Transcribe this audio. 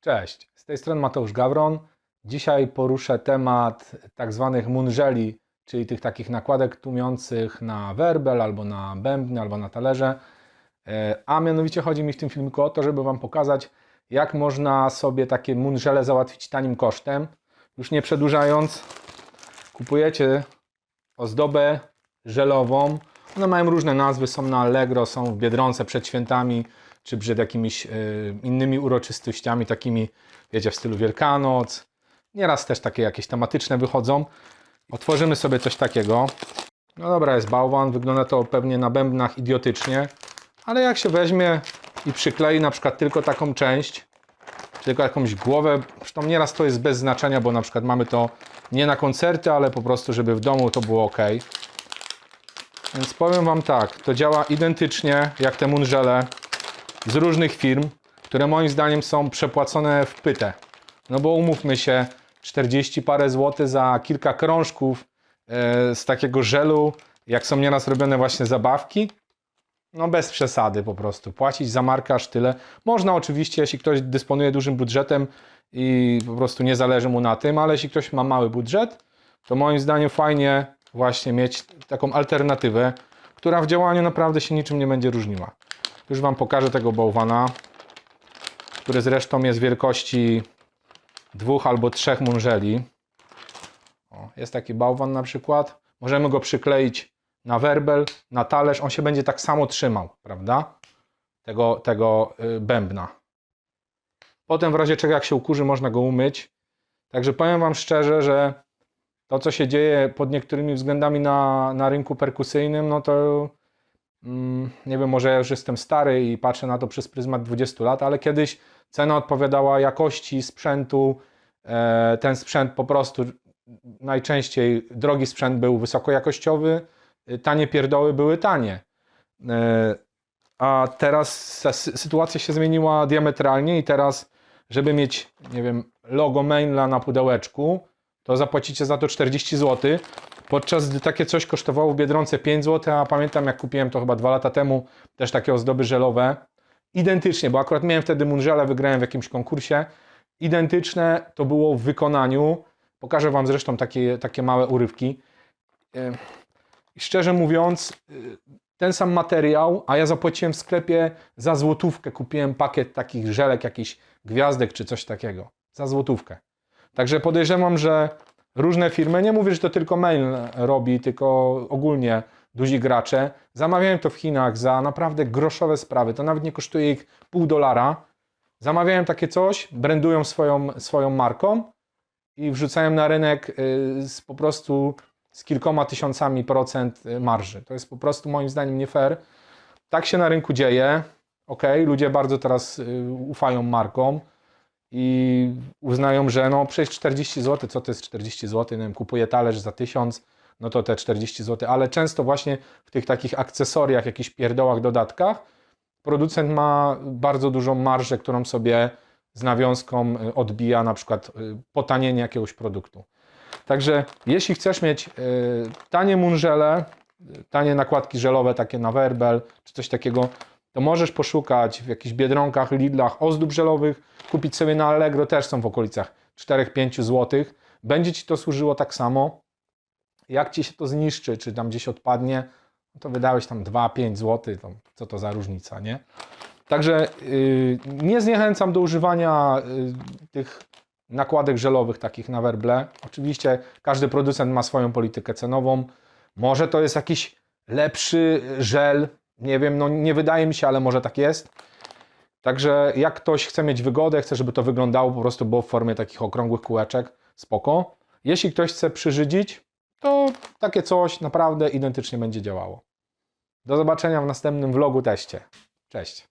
Cześć, z tej strony Mateusz Gawron. Dzisiaj poruszę temat tak zwanych munżeli, czyli tych takich nakładek tłumiących na werbel, albo na bębny, albo na talerze. E, A mianowicie chodzi mi w tym filmiku o to, żeby Wam pokazać, jak można sobie takie munżeli załatwić tanim kosztem. Już nie przedłużając, kupujecie ozdobę żelową. One mają różne nazwy, są na Allegro, są w Biedronce przed świętami, czy przed jakimiś e, innymi uroczystościami, takimi, wiecie, w stylu Wielkanoc. Nieraz też takie jakieś tematyczne wychodzą. Otworzymy sobie coś takiego. No dobra, jest bałwan, wygląda to pewnie na bębnach idiotycznie, ale jak się weźmie i przyklei na przykład tylko taką część, tylko jakąś głowę, zresztą nieraz to jest bez znaczenia, bo na przykład mamy to nie na koncerty, ale po prostu, żeby w domu to było ok. Więc powiem Wam tak, to działa identycznie jak te munżele z różnych firm, które moim zdaniem są przepłacone w pytę. No bo umówmy się, 40 parę złotych za kilka krążków e, z takiego żelu, jak są nieraz robione właśnie zabawki, no bez przesady po prostu. Płacić za markę aż tyle. Można oczywiście, jeśli ktoś dysponuje dużym budżetem i po prostu nie zależy mu na tym, ale jeśli ktoś ma mały budżet, to moim zdaniem fajnie właśnie mieć taką alternatywę, która w działaniu naprawdę się niczym nie będzie różniła. Już Wam pokażę tego bałwana, który zresztą jest wielkości dwóch albo trzech munżeli. Jest taki bałwan na przykład. Możemy go przykleić na werbel, na talerz. On się będzie tak samo trzymał, prawda? Tego, tego y, bębna. Potem w razie czego jak się ukurzy, można go umyć. Także powiem Wam szczerze, że to, co się dzieje pod niektórymi względami na, na rynku perkusyjnym, no to nie wiem, może ja już jestem stary i patrzę na to przez pryzmat 20 lat, ale kiedyś cena odpowiadała jakości sprzętu. E, ten sprzęt po prostu najczęściej drogi sprzęt był wysokojakościowy, y, tanie pierdoły były tanie. E, a teraz sytuacja się zmieniła diametralnie i teraz, żeby mieć, nie wiem, logo Mainla na pudełeczku, to zapłacicie za to 40 zł, podczas gdy takie coś kosztowało w Biedronce 5 zł, a pamiętam jak kupiłem to chyba dwa lata temu, też takie ozdoby żelowe, identycznie, bo akurat miałem wtedy munżele, wygrałem w jakimś konkursie, identyczne to było w wykonaniu, pokażę Wam zresztą takie, takie małe urywki. Ym, I szczerze mówiąc, y, ten sam materiał, a ja zapłaciłem w sklepie za złotówkę, kupiłem pakiet takich żelek, jakichś gwiazdek czy coś takiego, za złotówkę. Także podejrzewam, że różne firmy, nie mówię, że to tylko mail robi, tylko ogólnie duzi gracze, zamawiają to w Chinach za naprawdę groszowe sprawy. To nawet nie kosztuje ich pół dolara. Zamawiają takie coś, brandują swoją, swoją marką i wrzucają na rynek y, z, po prostu z kilkoma tysiącami procent y, marży. To jest po prostu moim zdaniem nie fair. Tak się na rynku dzieje. Ok, ludzie bardzo teraz y, ufają markom i uznają, że no przecież 40 zł, co to jest 40 zł, nie wiem, kupuję talerz za 1000, no to te 40 zł, ale często właśnie w tych takich akcesoriach, jakichś pierdołach, dodatkach, producent ma bardzo dużą marżę, którą sobie z nawiązką y, odbija na przykład y, potanienie jakiegoś produktu. Także jeśli chcesz mieć y, tanie munżele, tanie nakładki żelowe, takie na werbel, czy coś takiego, to możesz poszukać w jakichś Biedronkach, Lidlach ozdób żelowych, kupić sobie na Allegro, też są w okolicach 4-5 zł. Będzie Ci to służyło tak samo. Jak Ci się to zniszczy, czy tam gdzieś odpadnie, no to wydałeś tam 2-5 zł, to co to za różnica, nie? Także yy, nie zniechęcam do używania yy, tych nakładek żelowych takich na werble. Oczywiście każdy producent ma swoją politykę cenową. Może to jest jakiś lepszy żel, nie wiem, no nie wydaje mi się, ale może tak jest. Także jak ktoś chce mieć wygodę, chce, żeby to wyglądało po prostu było w formie takich okrągłych kółeczek, spoko. Jeśli ktoś chce przyrzydzić, to takie coś naprawdę identycznie będzie działało. Do zobaczenia w następnym vlogu teście. Cześć.